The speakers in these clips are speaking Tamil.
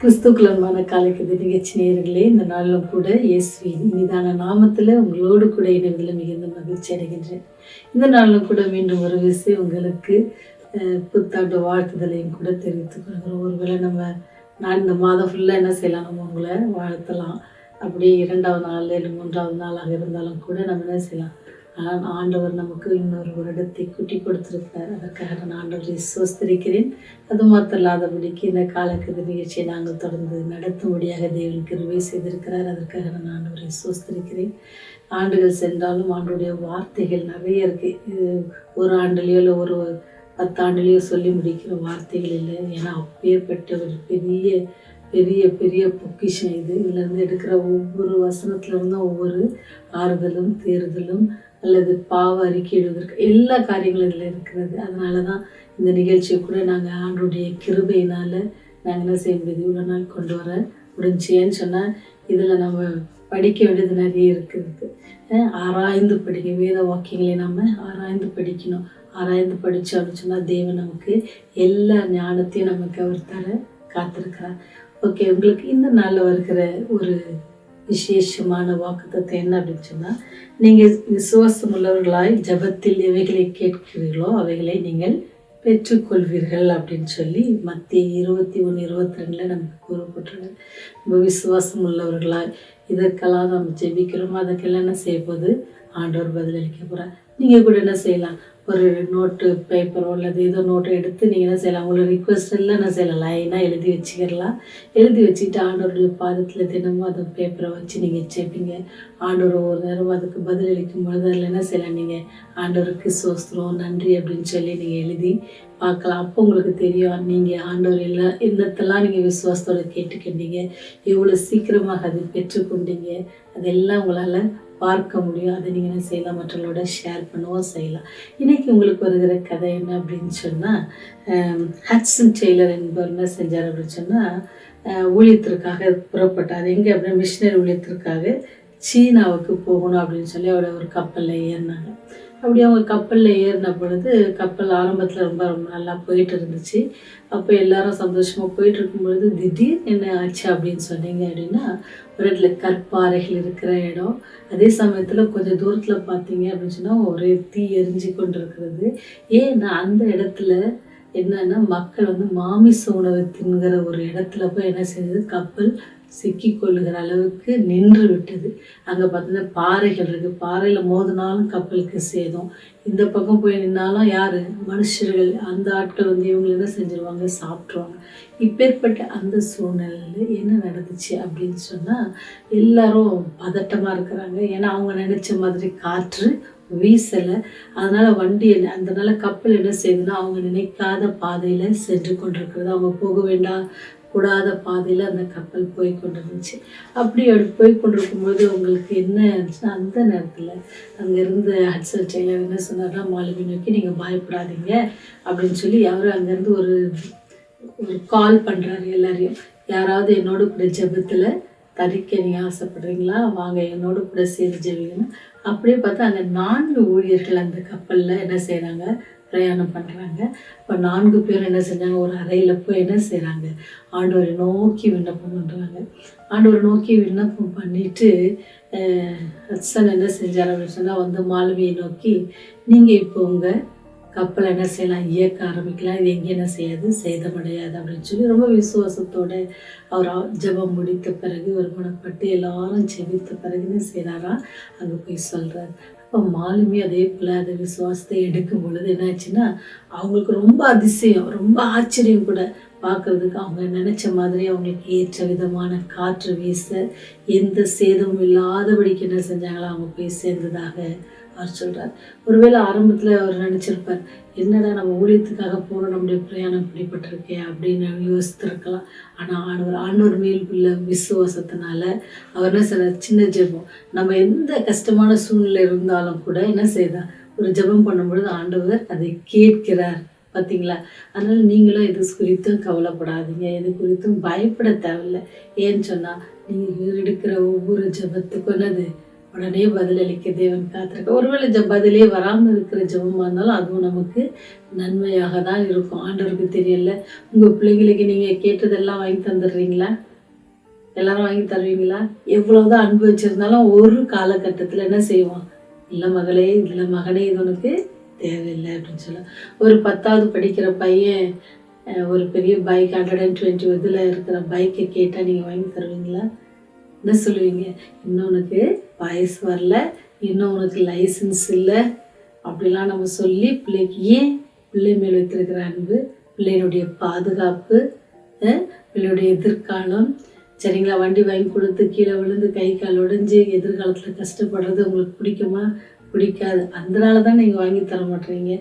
கிறிஸ்துக்குலமான காலைக்கு நிகழ்ச்சி நேயர்களே இந்த நாளிலும் கூட இயேசுவின் இனிதான நாமத்தில் உங்களோடு கூட இணைவதில் மிகுந்த மகிழ்ச்சி அடைகின்றேன். இந்த நாளிலும் கூட மீண்டும் ஒரு விஷயம் உங்களுக்கு புத்தாண்டு வாழ்த்துதலையும் கூட தெரிவித்துக் கொள்கிறோம். ஒருவேளை நம்ம நான் இந்த மாதம் ஃபுல்லாக என்ன செய்யலாம்? நம்ம உங்களை வாழ்த்தலாம். அப்படி இரண்டாவது நாள் இல்லை மூன்றாவது நாளாக இருந்தாலும் கூட நம்ம என்ன செய்யலாம்? ஆண்டவர் நமக்கு இன்னொரு வருடத்தை குட்டி கொடுத்திருக்கிறார் அதற்காக நான் ஆண்டவரை சோஸ்திரிக்கிறேன் அது மாத்திரம் இல்லாதபடிக்கு இந்த காலக்கெடு நிகழ்ச்சியை நாங்கள் தொடர்ந்து நடத்தும்படியாக தேவன் கிருவை செய்திருக்கிறார். அதற்காக நான் ஆண்டவரை சோஸ்திரிக்கிறேன் ஆண்டுகள் சென்றாலும் ஆண்டுடைய வார்த்தைகள் நிறைய இருக்குது ஒரு ஆண்டுலேயோ இல்லை ஒரு பத்தாண்டுலேயோ சொல்லி முடிக்கிற வார்த்தைகள் இல்லை. ஏன்னா அப்பேற்பட்ட ஒரு பெரிய பெரிய பெரிய பொக்கிஷம் இது. இதுலேருந்து எடுக்கிற ஒவ்வொரு வசனத்துலேருந்தும் ஒவ்வொரு ஆறுதலும் தேறுதலும் அல்லது பாவ அறிக்கை எழுதுவதற்கு எல்லா காரியங்களும் இதில் இருக்கிறது. அதனால தான் இந்த நிகழ்ச்சியை கூட நாங்கள் ஆண்டுடைய கிருபையினால் நாங்கள் என்ன செய்ய முடியுது? இவ்வளோ நாள் கொண்டு வர முடிஞ்சேன்னு சொன்னால் இதில் நம்ம படிக்க வேண்டியது நிறைய இருக்குது ஆராய்ந்து படிக்க வேத வாக்கியங்களை நம்ம ஆராய்ந்து படிக்கணும். ஆராய்ந்து படித்தோம் அப்படின்னு சொன்னால் தேவன் நமக்கு எல்லா ஞானத்தையும் நமக்கு அவர் தர காத்திருக்கிறார். ஓகே உங்களுக்கு இந்த நாளில் வருகிற ஒரு விசேஷமான வாக்குத்தத்தை என்ன அப்படின்னு சொன்னால் நீங்கள் விசுவாசம் உள்ளவர்களாய் ஜபத்தில் எவைகளை கேட்கிறீர்களோ அவைகளை நீங்கள் பெற்றுக்கொள்வீர்கள் அப்படின்னு சொல்லி மத்திய இருபத்தி ஒன்று இருபத்தி ரெண்டில் நமக்கு கூறப்பட்டுள்ளது. நம்ம விசுவாசம் உள்ளவர்களாய் இதற்கெல்லாம் நம்ம ஜெபிக்கிறோமோ அதுக்கெல்லாம் என்ன செய்ய போகுது ஆண்டவர் பதிலளிக்க போகிறார் நீங்கள் கூட என்ன செய்யலாம்? ஒரு நோட்டு பேப்பரோ அல்லது ஏதோ நோட்டை எடுத்து நீங்கள் என்ன செய்யலாம்? உங்களோட ரிக்வஸ்ட் எல்லாம் என்ன செய்யலாம்? லைனாக எழுதி வச்சுக்கிடலாம். எழுதி வச்சுட்டு ஆண்டோருடைய பாதத்தில் தினமும் அந்த பேப்பரை வச்சு நீங்கள் ஜெபிங்க. ஆண்டவர் ஒரு நேரம் அதுக்கு பதிலளிக்கும் பொழுது அதில் என்ன செய்யலாம்? நீங்கள் ஆண்டவருக்கு சோஸ்திரம் நன்றி அப்படின்னு சொல்லி நீங்கள் எழுதி பார்க்கலாம். அப்போ உங்களுக்கு தெரியும் நீங்கள் ஆண்டவர் எல்லாம் என்னத்தெல்லாம் நீங்கள் விசுவாசத்தோட கேட்டுக்கிட்டீங்க எவ்வளோ சீக்கிரமாக அதை பெற்றுக்கொண்டீங்க. அதெல்லாம் உங்களால் பார்க்க முடியும். அதை நீங்கள் என்ன செய்யலாம்? மற்றவங்களோட ஷேர் பண்ணவும் செய்யலாம். இன்றைக்கி உங்களுக்கு வருகிற கதை என்ன அப்படின்னு சொன்னால் ஹட்ஸன் டெய்லர் என்பவர் என்ன செஞ்சார் அப்படின்னு சொன்னால் ஊழியத்திற்காக புறப்பட்டார். எங்கே அப்படின்னா மிஷினரி ஊழியத்திற்காக சீனாவுக்கு போகணும் அப்படின்னு சொல்லி அவரோட ஒரு கப்பலில் ஏறினாங்க. அப்படி அவங்க கப்பலில் ஏறின பொழுது கப்பல் ஆரம்பத்தில் ரொம்ப ரொம்ப நல்லா போயிட்டு இருந்துச்சு அப்போ எல்லாரும் சந்தோஷமாக போயிட்டு இருக்கும் பொழுது திடீர் என்ன ஆச்சு அப்படின்னு சொன்னீங்க அப்படின்னா ஒரு இடத்துல கற்பாறைகள் இருக்கிற இடம். அதே சமயத்தில் கொஞ்சம் தூரத்தில் பார்த்தீங்க அப்படின்னு சொன்னால் ஒரே தீ எரிஞ்சு கொண்டு இருக்கிறது ஏன்னா அந்த இடத்துல என்னன்னா மக்கள் வந்து மாமிச உணவு தின்கிற ஒரு இடத்துல போய் என்ன செய்யுது கப்பல் சிக்கி கொள்ளுகிற அளவுக்கு நின்று விட்டது. அங்கே பார்த்தீங்கன்னா பாறைகள் இருக்குது பாறையில் மோதினாலும் கப்பலுக்கு சேதம். இந்த பக்கம் போய் நின்னாலும் யார்? மனுஷர்கள். அந்த ஆட்கள் வந்து இவங்க என்ன செஞ்சிருவாங்க? சாப்பிட்ருவாங்க இப்பேற்பட்ட அந்த சூழ்நிலையில் என்ன நடந்துச்சு அப்படின்னு சொன்னால் எல்லாரும் பதட்டமாக இருக்கிறாங்க. ஏன்னா அவங்க நினச்ச மாதிரி காற்று வீசலை. அதனால் வண்டி என்ன அதனால் கப்பல் என்ன செய்யுதுன்னா அவங்க நினைக்காத பாதையில் சென்று கொண்டிருக்கிறது. அவங்க போக வேண்டாம். கூடாத பாதையில் அந்த கப்பல் போய் கொண்டிருந்துச்சு. அப்படி அப்படி போய் கொண்டிருக்கும்போது உங்களுக்கு என்ன ஆச்சுன்னா அந்த நேரத்தில் அங்கே இருந்த ஹட்சல் டெய்லர் என்ன சொன்னார்னா மாலுமி நோக்கி நீங்கள் பயப்படாதீங்க அப்படின்னு சொல்லி அவர் அங்கேருந்து ஒரு ஒரு கால் பண்ணுறாரு எல்லாரையும். யாராவது என்னோட கூட ஜெபத்தில் தரிக்க நீங்கள் ஆசைப்படுறீங்களா? வாங்க என்னோட கூட சேர்ந்து ஜெபிக்கணும். அப்படியே பார்த்தா அங்கே நான்கு ஊழியர்கள் அந்த கப்பலில் என்ன செய்கிறாங்க பிரயாணம் பண்ணுறாங்க இப்போ நான்கு பேர் என்ன செஞ்சாங்க? ஒரு அறையில் போய் என்ன செய்கிறாங்க ஆண்டவரை நோக்கி விண்ணப்பம் பண்ணுறாங்க ஆண்டவரை நோக்கி விண்ணப்பம் பண்ணிவிட்டு ஹட்சன் என்ன செஞ்சார் அப்படின்னு சொன்னால் வந்து மாலுமியை நோக்கி நீங்கள் இப்போ உங்கள் கப்பலை என்ன செய்யலாம்? இயக்க ஆரம்பிக்கலாம். இது எங்கே என்ன செய்யாது? சேதமடையாது அப்படின்னு சொல்லி ரொம்ப விசுவாசத்தோடு அவர் ஜபம் முடித்த பிறகு ஒரு குணப்பட்டு எல்லாரும் செவித்த பிறகு என்ன செய்கிறாரா அங்கே போய் சொல்கிறார் அப்போ மாலுமி அதே போல் அந்த விசுவாசத்தை எடுக்கும் பொழுது என்னாச்சுன்னா அவங்களுக்கு ரொம்ப அதிசயம் ரொம்ப ஆச்சரியம் கூட பார்க்கறதுக்கு. அவங்க நினச்ச மாதிரி அவங்களுக்கு ஏற்ற விதமான காற்று வீச எந்த சேதமும் இல்லாதபடிக்கு என்ன செஞ்சாங்களோ அவங்க போய் சேர்ந்ததாக அவர் சொல்கிறார் ஒருவேளை ஆரம்பத்தில் அவர் நினச்சிருப்பார் என்னடா நம்ம ஊழியத்துக்காக போகிற நம்முடைய பிரயாணம் இப்படிப்பட்டிருக்கே அப்படின்னு யோசித்திருக்கலாம். ஆனால் ஆண்டவர் ஆண்டவர் மேல் உள்ள விசுவாசத்தினால அவர் என்ன செய்றார்? சின்ன ஜெபம். நம்ம எந்த கஷ்டமான சூழ்நிலை இருந்தாலும் கூட என்ன செய்தார்? ஒரு ஜெபம் பண்ணும்பொழுது ஆண்டவர் அதை கேட்கிறார். பார்த்தீங்களா அதனால் நீங்களும் இது குறித்தும் கவலைப்படாதீங்க. இது குறித்தும் பயப்பட தேவையில்லை. ஏன்னு சொன்னால் நீங்கள் எடுக்கிற ஒவ்வொரு ஜெபத்துக்கும் என்னது? உடனே பதிலளிக்க தேவன் காத்திருக்க. ஒருவேளை ஜ பதிலே வராமல் இருக்கிற ஜெபமாக இருந்தாலும் அதுவும் நமக்கு நன்மையாக தான் இருக்கும். ஆண்டவருக்கு தெரியல. உங்கள் பிள்ளைங்களுக்கு நீங்கள் கேட்டதெல்லாம் வாங்கி தந்துடுறீங்களா? எல்லாரும் வாங்கி தருவீங்களா? எவ்வளோதான் அன்பு வச்சுருந்தாலும் ஒரு காலகட்டத்தில் என்ன செய்வோம்? இல்லை மகளே இல்லை மகனே இது உனக்கு தேவையில்லை அப்படின்னு சொல்ல. ஒரு பத்தாவது படிக்கிற பையன் ஒரு பெரிய பைக் ஹண்ட்ரட் அண்ட் டுவெண்ட்டி இதில் இருக்கிற பைக்கை கேட்டால் நீங்கள் வாங்கி தருவீங்களா? என்ன சொல்லுவீங்க? இன்னும் உனக்கு வயசு வரல இன்னும் உனக்கு லைசன்ஸ் இல்லை. அப்படிலாம் நம்ம சொல்லி பிள்ளைக்கு ஏன் பிள்ளை மேல் வைத்திருக்கிற அன்பு பிள்ளையினுடைய பாதுகாப்பு பிள்ளையுடைய எதிர்காலம்? சரிங்களா? வண்டி வாங்கி கொடுத்து கீழே விழுந்து கை கால் உடைஞ்சு எதிர்காலத்தில் கஷ்டப்படுறது உங்களுக்கு பிடிக்குமா? பிடிக்காது. அதனால தான் நீங்கள் வாங்கி தர மாட்டீங்க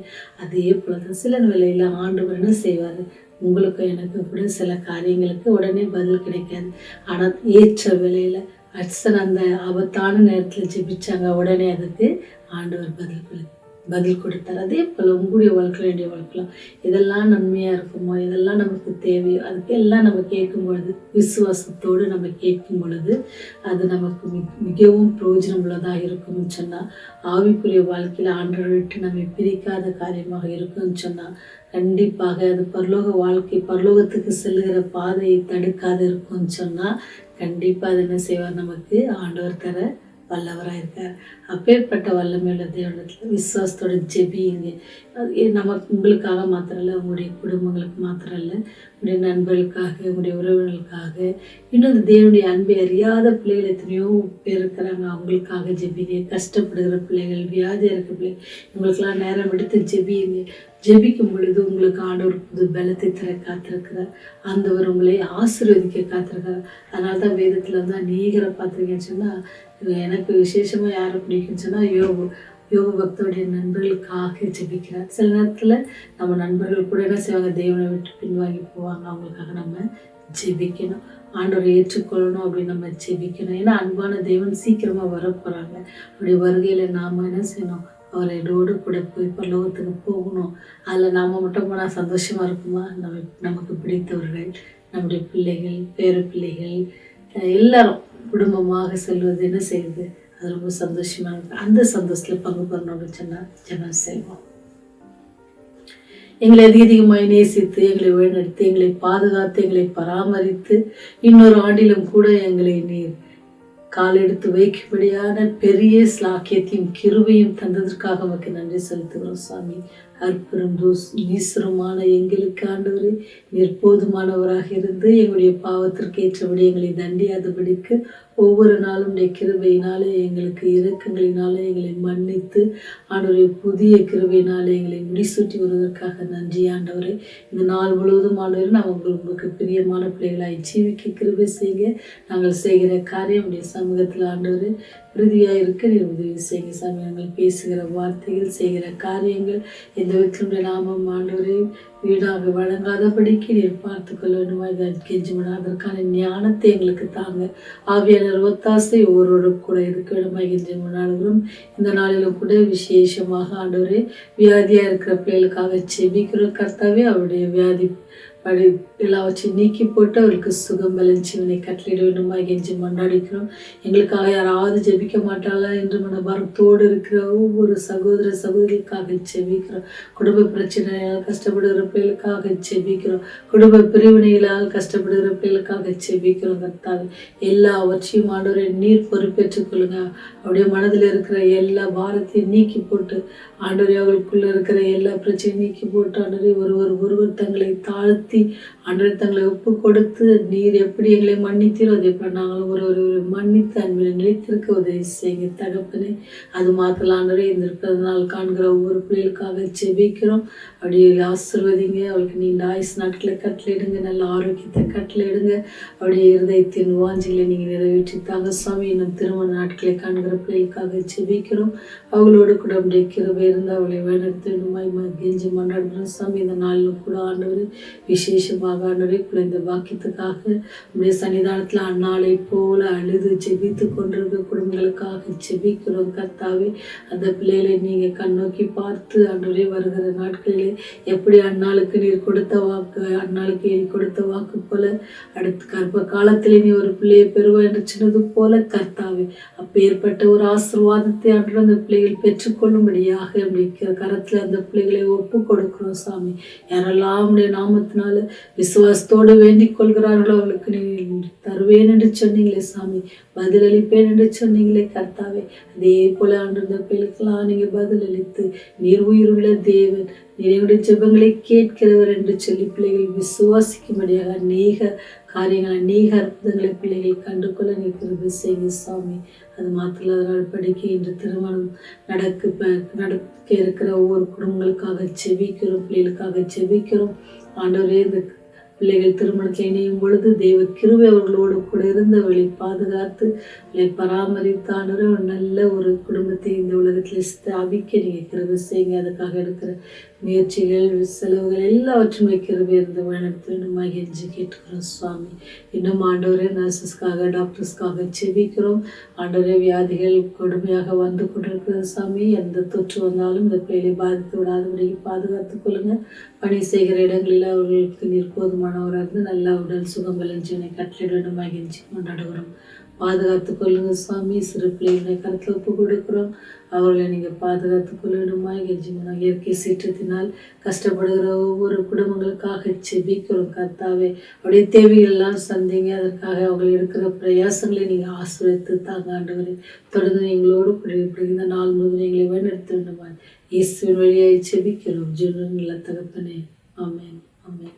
அதே போல தான் சில வேளையில் ஆண்டு என்ன செய்வார்? உங்களுக்கும் எனக்கு கூட சில காரியங்களுக்கு உடனே பதில் கிடைக்காது. ஆனால் ஏற்ற விலையில் அட்சன் அந்த ஆபத்தான நேரத்தில் ஜெபிச்சாங்க. உடனே அதுக்கு ஆண்டவர் பதில் கொடு பதில் கொடுத்தார். அதே போல் உங்களுடைய வாழ்க்கையில் என்னுடைய வாழ்க்கையில் இதெல்லாம் நன்மையாக இருக்குமோ? இதெல்லாம் நமக்கு தேவையோ அதுக்கு எல்லாம் நம்ம கேட்கும் பொழுது விசுவாசத்தோடு நம்ம கேட்கும் பொழுது அது நமக்கு மிகவும் பிரயோஜனம் உள்ளதாக இருக்கும்னு சொன்னால் ஆவிக்குரிய வாழ்க்கையில் ஆண்டவரை விட்டு நம்மை பிரிக்காத காரியமாக இருக்கும்னு சொன்னால் கண்டிப்பாக அது பரலோக வாழ்க்கை பரலோகத்துக்கு செல்கிற பாதையை தடுக்காது இருக்கும்னு சொன்னால் கண்டிப்பாக அது என்ன செய்வார் நமக்கு? ஆண்டவர் தர வல்லவராக இருக்கார் அப்பேற்பட்ட வல்லமையுள்ள தேவனத்தில் விசுவாசத்தோட ஜெபியுங்க. அது நமக்கு உங்களுக்காக மாத்திரம் இல்லை உங்களுடைய குடும்பங்களுக்கு மாத்திரம் இல்லை உங்களுடைய நண்பர்களுக்காக உங்களுடைய உறவினர்களுக்காக. இன்னும் இந்த தேவனுடைய அன்பை அறியாத பிள்ளைகள் எத்தனையோ பேர் இருக்கிறாங்க. அவங்களுக்காக ஜெபிங்க. கஷ்டப்படுகிற பிள்ளைகள் வியாதியாக இருக்க பிள்ளைகள் இவங்களுக்கெல்லாம் நேரம் எடுத்து ஜெபியுங்க. ஜெபிக்கும் பொழுது உங்களுக்கு ஆண்டவர் புது பலத்தை தர காத்திருக்கிறார். ஆண்டவர் உங்களை ஆசீர்வதிக்க காத்திருக்கிறார். அதனால தான் வேதத்தில் வந்து அநேகரை பார்த்துருக்கேன்னு சொன்னால் எனக்கு விசேஷமாக யாரை பிடிக்குன்னு சொன்னால் யோகு யோக பக்தருடைய நண்பர்களுக்காக ஜெபிக்கிறார். சில நேரத்தில் நம்ம நண்பர்கள் கூட என்ன செய்வாங்க தேவனை விட்டு பின்வாங்கி போவாங்க. அவங்களுக்காக நம்ம ஜெபிக்கணும். ஆண்டவரை ஏற்றுக்கொள்ளணும் அப்படின்னு நம்ம ஜெபிக்கணும். ஏன்னா அன்பான தெய்வம் சீக்கிரமாக வர போகிறாங்க அப்படி வருகையில் நாம் என்ன செய்யணும்? அவரோடு கூட போய் பல்லோகத்துக்கு போகணும். அதில் நாம் மட்டும் போனால் சந்தோஷமாக இருக்குமா? நம்ம நமக்கு பிடித்தவர்கள் நம்முடைய பிள்ளைகள் பேர பிள்ளைகள் எல்லாரும். குடும்பமாக செல்வது என்ன செய்யுது அது ரொம்ப சந்தோஷமாக இருக்கு. அந்த சந்தோஷத்தில் பங்கு பெறணும் அப்படின்னு சொன்னால் ஜெபம் செய்வோம். எங்களை அதிக அதிகமாய் நேசித்து எங்களை வழிநடத்தி எங்களை பாதுகாத்து எங்களை பராமரித்து இன்னொரு ஆண்டிலும் கூட எங்களை நீர் கால் எடுத்து வைக்கும்படியான பெரிய ஸ்லாக்கியத்தையும் கிருபையும் தந்ததற்காக உமக்கு நன்றி செலுத்துகிறோம் சாமி அற்புதம் தூஸ் நீசுரமான எங்களுக்கு ஆண்டவரே நீர் போதுமானவராக இருந்து எங்களுடைய பாவத்திற்கு ஏற்றபடி எங்களை தண்டியாதபடிக்கு ஒவ்வொரு நாளும் உடைய கிருபையினாலே எங்களுக்கு இறக்கங்களினாலே எங்களை மன்னித்து ஆண்டவரை புதிய கிருபையினாலே எங்களை முடிசூட்டி வருவதற்காக நன்றி ஆண்டவரை. இந்த நாள் முழுவதும் ஆண்டவர் நான் உங்களுக்கு உங்களுக்கு பிரியமான பிள்ளைகளாய் ஜீவிக்க கிருபை செய்ய நாங்கள் செய்கிற காரியம் உடைய சமூகத்தில் ஆண்டவர் உறுதியாக இருக்க நீர் உதவி செய்யுங்க சாமி. நாங்கள் பேசுகிற வார்த்தைகள் செய்கிற காரியங்கள் எந்த விதத்திலுடைய நாமம் ஆண்டவரே வீடாக வழங்காதபடிக்கு நீர் பார்த்து கொள்ள வேண்டுமா கெஞ்சுமனா அதற்கான ஞானத்தை எங்களுக்கு தாங்க. ஆவியாளர் ஒத்தாசை ஒவ்வொரு கூட இருக்க வேண்டுமா கெஞ்சுமனாலும் இந்த நாளிலும் கூட விசேஷமாக ஆண்டவரே வியாதியாக இருக்கிற பிள்ளைகளுக்காக செபிக்கிற கர்த்தாவே அவருடைய வியாதி படி எல்லாவற்றையும் நீக்கி போட்டு அவருக்கு சுகம் பலஞ்சிவனை கட்டளிட வேண்டுமா? கெஞ்சி மன்றாடிக்கிறோம். எங்களுக்காக யாராவது ஜெபிக்க மாட்டாளா என்று மனபாரத்தோடு இருக்கிற ஒவ்வொரு சகோதர சகோதரிக்காக ஜெபிக்கிறோம். குடும்ப பிரச்சனையால் கஷ்டப்படுகிற பிள்ளைகளுக்காக ஜெபிக்கிறோம். குடும்ப பிரிவினைகளால் கஷ்டப்படுகிற பிள்ளைகளுக்காக ஜெபிக்கிறோம் கர்த்தாவே. எல்லாவற்றையும் ஆண்டவரை நீர் பொறுப்பேற்றுக் கொள்ளுங்க. அவருடைய மனதில் இருக்கிற எல்லா பாரத்தையும் நீக்கி போட்டு ஆண்டவரை அவர்களுக்குள்ள இருக்கிற எல்லா பிரச்சனையும் நீக்கி போட்டு ஆண்டவரை ஒருவர் ஒருவர் தங்களை தாழ்த்தி ஆண்டவரே தங்களை ஒப்பு கொடுத்து நீர் எப்படி எங்களை மன்னித்தீரோ அதே போல நாங்களும் ஒரு ஒரு மன்னித்து அன்பில் நிலைத்திருக்க உதவி செய்யுங்க. தகப்பனே அது மாத்திரம் ஆண்டவரே இந்த நாள் காண்கிற ஒவ்வொரு பிள்ளைகளுக்காக ஜெபிக்கிறோம். அப்படியே ஆசிர்வதிங்க. அவளுக்கு நீண்ட ஆயுஸ் நாட்களை கட்டளையிடுங்க. நல்ல ஆரோக்கியத்தை கட்டளையிடுங்க. அப்படியே இருதயத்தின் வாஞ்சிகளை நீங்கள் நிறைவேற்றி தாங்க. சுவாமி இன்னும் திருமண நாட்களை காண்கிற பிள்ளைகளுக்காக ஜெபிக்கிறோம். அவங்களோடு கூட அப்படியே கிருபை இருந்து அவளை வழிநடத்தி வேண்டுமாய் ம- கெஞ்சி மன்றாடுகிறோம் சாமி இந்த நாளில் கூட ஆண்டவர் விசேஷமாக ஆண்டவரே இந்த பாக்கியத்துக்காக உடைய சன்னிதானத்தில் அண்ணாளை போல அழுது ஜெபித்து கொண்டிருக்க குடும்பங்களுக்காக ஜெபிக்கிறோம். கர்த்தாவே அந்த பிள்ளைகளை நீங்கள் கண்ணோக்கி பார்த்து ஆண்டவரே வருகிற நாட்களிலே எப்படி அண்ணாளுக்கு நீர் கொடுத்த வாக்கு அண்ணாளுக்கு நீ கொடுத்த வாக்கு போல அடுத்து கர்ப்ப காலத்திலே நீ ஒரு பிள்ளையை பெறுவ என்று சொன்னது போல கர்த்தாவே அப்பேற்பட்ட ஒரு ஆசீர்வாதத்தை அன்று அந்த பிள்ளைகள் பெற்றுக்கொள்ளும்படியாக நம்முடைய கரத்தில் அந்த பிள்ளைகளை ஒப்பு கொடுக்கிறோம் சாமி. யாரெல்லாம் உடைய நாமத்தினால் விசுவாசத்தோடு வேண்டிக் கொள்கிறார்களோ அவர்களுக்கு நீங்கள் தருவேன் என்று சொன்னீங்களே சாமி பதிலளிப்பேன் என்று சொன்னீங்களே கர்த்தாவே. அதே போல அன்றிருந்த பிள்ளைக்கெல்லாம் நீங்கள் பதிலளித்து நீர் உயிருள்ள தேவன் நினைவுடைய ஜெபங்களை கேட்கிறவர் என்று சொல்லி பிள்ளைகள் விசுவாசிக்கும்படியாக அநேக காரியங்கள் அநேக அற்புதங்களை பிள்ளைகள் கண்டுகொள்ள நிற்கிறது செய்ய சாமி அது மாத்திரம் அதனால் படிக்க இன்று திருமணம் நடக்கு நடக்க இருக்கிற ஒவ்வொரு குடும்பங்களுக்காக செபிக்கிறோம் பிள்ளைகளுக்காக செபிக்கிறோம் ஆண்டவரே இந்த பிள்ளைகள் திருமணத்தில் இணையும் பொழுது தெய்வ கிருவை அவர்களோடு கூட இருந்து அவளை பாதுகாத்து அவளை பராமரித்து ஆண்டவரே நல்ல ஒரு குடும்பத்தை இந்த உலகத்தில் ஸ்தாபிக்க நீங்கள் கிருவை செய்யுங்க. அதுக்காக எடுக்கிற முயற்சிகள் செலவுகள் எல்லாவற்றும் கிருபை இருந்து வழிநடத்த வேண்டுமா என்று கேட்டுக்கிறோம் சுவாமி. இன்னும் ஆண்டவரே நர்சஸ்க்காக டாக்டர்ஸ்க்காக செபிக்கிறோம் ஆண்டவரே வியாதிகள் கொடுமையாக வந்து கொண்டிருக்கிறது சாமி எந்த தொற்று வந்தாலும் இந்த பிள்ளைகளை பாதித்து விடாதபடி பாதுகாத்துக் கொள்ளுங்கள் பணி செய்கிற இடங்களில் அவர்களுக்கு நீர் போதுமானவராக இருந்து நல்லா உடல் சுகம் விளைஞ்சனை கட்டளிட வேண்டும். மகிழ்ச்சி. கொண்டாடுகிறோம். பாதுகாத்து கொள்ளுங்க சுவாமி. சிறு பிள்ளைகளை கருத்தில் ஒப்பு கொடுக்குறோம். அவர்களை நீங்கள் பாதுகாத்து கொள்ளணுமா? வேண்டுமா இயற்கை சீற்றத்தினால் கஷ்டப்படுகிற ஒவ்வொரு குடும்பங்களுக்காக செபிக்கிறோம் கர்த்தாவே. அப்படியே தேவைகள் எல்லாம் சந்திங்க. அதற்காக அவங்க எடுக்கிற பிரயாசங்களை நீங்கள் ஆசிரியத்து தாங்க ஆண்டவரே. தொடர்ந்து எங்களோடு கூட இந்த நாள் முழுவதும் எங்களை வழிநடத்த வேண்டுமா இயேசுவின் வழியாக செபிக்கிறோம் ஜீவன் நல்ல தகப்பனே. ஆமென். ஆமென்.